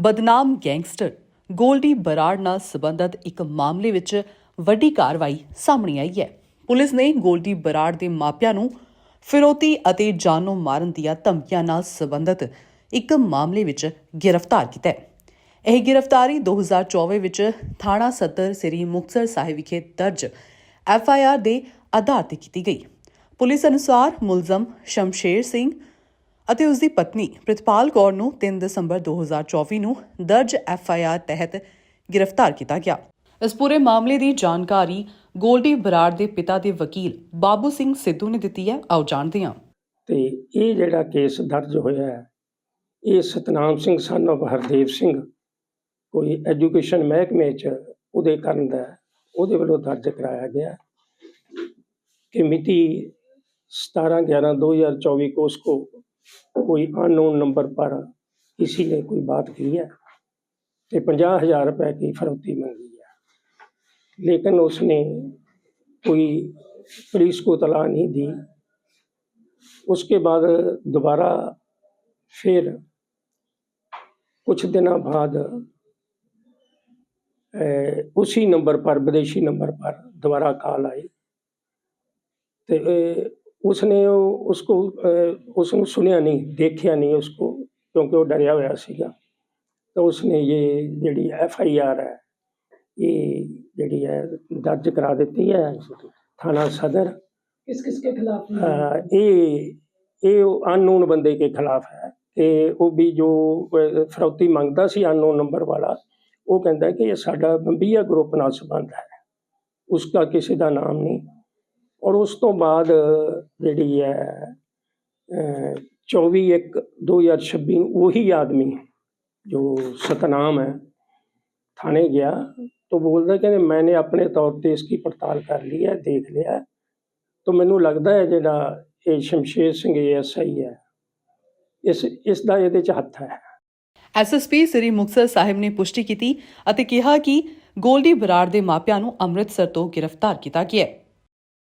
ਬਦਨਾਮ ਗੈਂਗਸਟਰ ਗੋਲਡੀ ਬਰਾੜ ਨਾਲ ਸੰਬੰਧਿਤ ਇੱਕ ਮਾਮਲੇ ਵਿੱਚ ਵੱਡੀ ਕਾਰਵਾਈ ਸਾਹਮਣੇ ਆਈ ਹੈ। ਪੁਲਿਸ ਨੇ ਗੋਲਡੀ ਬਰਾੜ ਦੇ ਮਾਪਿਆਂ ਨੂੰ ਫਿਰੋਤੀ ਅਤੇ ਜਾਨੋਂ ਮਾਰਨ ਦੀਆਂ ਧਮਕੀਆਂ ਨਾਲ ਸੰਬੰਧਿਤ ਇੱਕ ਮਾਮਲੇ ਵਿੱਚ ਗ੍ਰਿਫਤਾਰ ਕੀਤਾ ਹੈ। ਇਹ ਗ੍ਰਿਫਤਾਰੀ 2024 ਵਿੱਚ ਥਾਣਾ ਸਦਰ ਸ੍ਰੀ ਮੁਕਤਸਰ ਸਾਹਿਬ ਵਿਖੇ ਦਰਜ ਐਫ ਆਈ ਆਰ ਦੇ ਆਧਾਰ ਤੇ ਕੀਤੀ ਗਈ। ਪੁਲਿਸ ਅਨੁਸਾਰ ਮੁਲਜ਼ਮ ਸ਼ਮਸ਼ੇਰ ਸਿੰਘ ਅਤੇ ਉਸ ਦੀ ਪਤਨੀ ਪ੍ਰਿਤਪਾਲ ਕੌਰ ਨੂੰ 3 ਦਸੰਬਰ 2024 ਨੂੰ ਦਰਜ ਐਫ ਆਈ ਆਰ ਤਹਿਤ ਗ੍ਰਿਫਤਾਰ ਕੀਤਾ ਗਿਆ। ਇਸ ਪੂਰੇ ਮਾਮਲੇ ਦੀ ਜਾਣਕਾਰੀ ਗੋਲਡੀ ਬਰਾੜ ਦੇ ਪਿਤਾ ਦੇ ਵਕੀਲ ਬਾਬੂ ਸਿੰਘ ਸਿੱਧੂ ਨੇ ਦਿੱਤੀ ਹੈ। ਆਓ ਜਾਣਦੇ ਹਾਂ। ਤੇ ਇਹ ਜਿਹੜਾ ਕੇਸ ਦਰਜ ਹੋਇਆ ਹੈ, ਇਹ ਸਤਨਾਮ ਸਿੰਘ ਸਨ ਆਫ ਹਰਦੇਵ ਸਿੰਘ, ਕੋਈ ਐਜੂਕੇਸ਼ਨ ਮਹਿਕਮੇ 'ਚ ਉਹਦੇ ਕਰਨ ਦਾ ਉਹਦੇ ਵੱਲੋਂ ਦਰਜ ਕਰਾਇਆ ਗਿਆ ਕਿ ਮਿਤੀ 17/11/2024 ਕੋਸਕੋ कोई अननोन नंबर पर किसी ने कोई बात की है तो पंजाह हज़ार रुपये की फरौती मांगी है लेकिन उसने कोई पुलिस को तला नहीं दी उसके बाद दोबारा फिर कुछ दिनों बाद उसी नंबर पर विदेशी नंबर पर दोबारा कॉल आई तो ਉਸਨੇ ਉਹ ਉਸਕੋ ਉਸ ਨੂੰ ਸੁਣਿਆ ਨਹੀਂ ਦੇਖਿਆ ਨਹੀਂ ਉਸ ਕੋ ਕਿਉਂਕਿ ਉਹ ਡਰਿਆ ਹੋਇਆ ਸੀਗਾ। ਤਾਂ ਉਸਨੇ ਇਹ ਜਿਹੜੀ ਐਫ ਆਈ ਆਰ ਹੈ ਇਹ ਜਿਹੜੀ ਹੈ ਦਰਜ ਕਰਾ ਦਿੱਤੀ ਹੈ ਥਾਣਾ ਸਦਰ। ਕਿਸ ਕਿਸ ਕੇ ਖਿਲਾਫ ਇਹ ਇਹ ਅਨਨੋਨ ਬੰਦੇ ਕੇ ਖਿਲਾਫ ਹੈ ਤੇ ਉਹ ਵੀ ਜੋ ਫਰੌਤੀ ਮੰਗਦਾ ਸੀ ਅਨਨੋਨ ਨੰਬਰ ਵਾਲਾ ਉਹ ਕਹਿੰਦਾ ਕਿ ਇਹ ਸਾਡਾ ਬੰਬੀਆ ਗਰੁੱਪ ਨਾਲ ਸੰਬੰਧ ਹੈ। ਉਸਕਾ ਕਿਸੇ ਦਾ ਨਾਮ ਨਹੀਂ। ਔਰ ਉਸ ਤੋਂ ਬਾਅਦ ਜਿਹੜੀ ਹੈ ਅਹ, 24 ਇੱਕ 2026 ਨੂੰ ਉਹੀ ਆਦਮੀ ਜੋ ਸਤਨਾਮ है थाने गया तो बोलता कि मैंने अपने तौर पे इसकी पड़ताल कर ली है देख लिया है तो ਮੈਨੂੰ ਲੱਗਦਾ ਹੈ ਜਿਹੜਾ ਇਹ ਸ਼ਮਸ਼ੇਰ ਸਿੰਘ ਐਸਆਈ ਹੈ ਇਸ ਇਸ ਦਾ ਇਹਦੇ ਚ ਹੱਥ ਹੈ ਐਸਐਸਪੀ ਸ੍ਰੀ ਮੁਕਤਸਰ ਸਾਹਿਬ ਨੇ ਪੁਸ਼ਟੀ ਕੀਤੀ ਅਤੇ ਕਿਹਾ ਕਿ ਗੋਲਡੀ ਬਰਾੜ ਦੇ ਮਾਪਿਆਂ ਨੂੰ ਅੰਮ੍ਰਿਤਸਰ ਤੋਂ ਗ੍ਰਿਫਤਾਰ ਕੀਤਾ ਗਿਆ ਹੈ